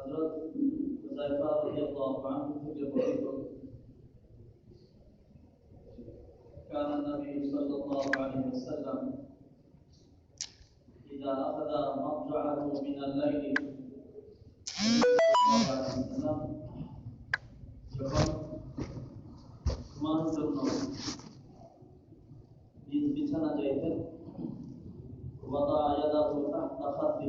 حضرت حذيفة رضي الله عنه থেকে বর্ণিত كان النبي صلى الله عليه وسلم إذا أخذ مضجعه من الليل صلى الله عليه وسلم যখন ঘুমানোর জন্য নিজ বিছানা যাইতেন ওয়াদা ইয়াদাহু তাহতা খাদ্দি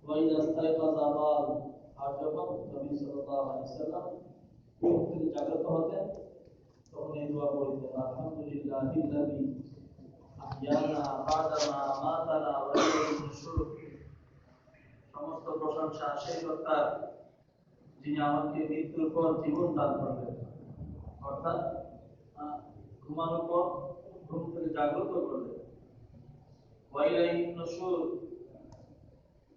জাগ্রত হতেন তখন এই দোয়া পড়তেন ওয়া ইলাইহি নুশুর সমস্ত প্রশংসা সেই কর্তার যিনি আমাকে মৃত্যুর পর জীবন দান করবেন। অর্থাৎ ঘুমানোর পর ঘুম থেকে জাগ্রত করবেন। ওয়াইলাইহি নুশুর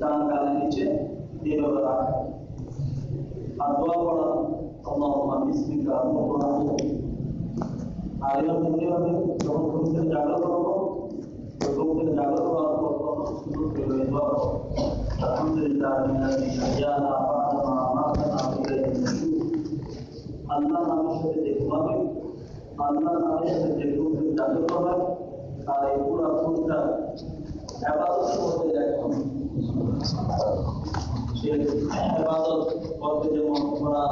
ডান নিচে আর দোয়া পড়া আর যখন ঘুম থেকে জাগ্রত ঘুম থেকে জাগ্রত হওয়ার পর এই দোয়া। আলহামদুলিল্লাহ আল্লাহ নামের সাথে যে ঘুমাবে আল্লাহ নামের সাথে যে ঘুম থেকে জাগ্রত হয় তার এই পুরো ঘুমটা একদম সে আবাদত করতে যেমন ওরা